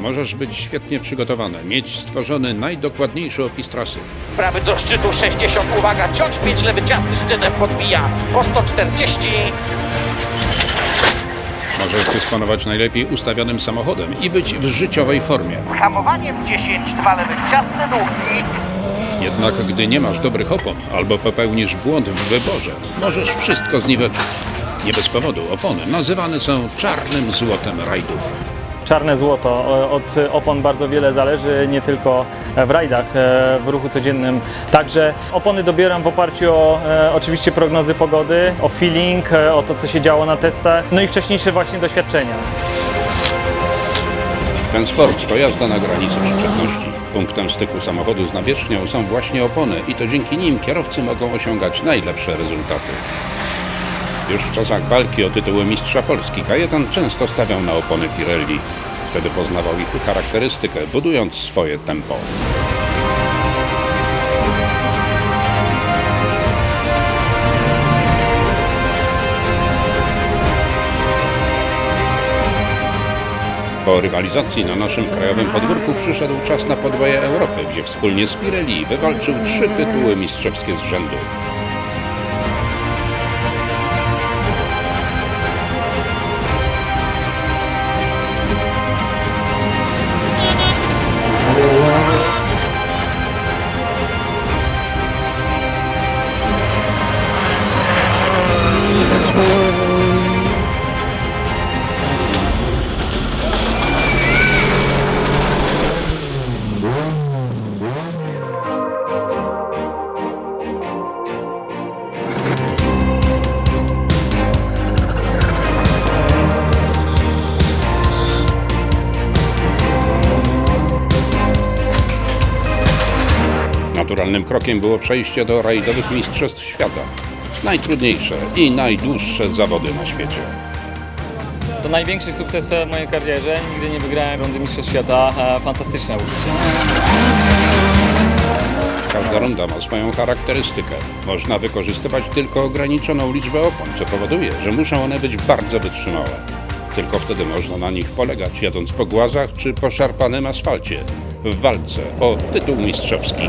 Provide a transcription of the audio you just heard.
możesz być świetnie przygotowany, mieć stworzony najdokładniejszy opis trasy. Prawy do szczytu 60, uwaga, ciąć 5, lewy ciasny szczytem podbija po 140. Możesz dysponować najlepiej ustawionym samochodem i być w życiowej formie. Z hamowaniem 10, dwa lewych ciasne długi. Jednak gdy nie masz dobrych opon albo popełnisz błąd w wyborze, możesz wszystko zniweczyć. Nie bez powodu opony nazywane są czarnym złotem rajdów. Czarne złoto. Od opon bardzo wiele zależy, nie tylko w rajdach, e, w ruchu codziennym. Także opony dobieram w oparciu o e, oczywiście prognozy pogody, o feeling, e, o to, co się działo na testach, no i wcześniejsze właśnie doświadczenia. Ten sport to jazda na granicy przyczepności. Punktem styku samochodu z nawierzchnią są właśnie opony i to dzięki nim kierowcy mogą osiągać najlepsze rezultaty. Już w czasach walki o tytuły mistrza Polski Kajetan często stawiał na opony Pirelli. Wtedy poznawał ich charakterystykę, budując swoje tempo. Po rywalizacji na naszym krajowym podwórku przyszedł czas na podboje Europy, gdzie wspólnie z Pirelli wywalczył trzy tytuły mistrzowskie z rzędu. Naturalnym krokiem było przejście do rajdowych mistrzostw świata. Najtrudniejsze i najdłuższe zawody na świecie. To największy sukces w mojej karierze. Nigdy nie wygrałem rundy Mistrzostw Świata. E, Fantastyczne uczucie. Każda runda ma swoją charakterystykę. Można wykorzystywać tylko ograniczoną liczbę opon, co powoduje, że muszą one być bardzo wytrzymałe. Tylko wtedy można na nich polegać, jadąc po głazach czy po szarpanym asfalcie w walce o tytuł mistrzowski.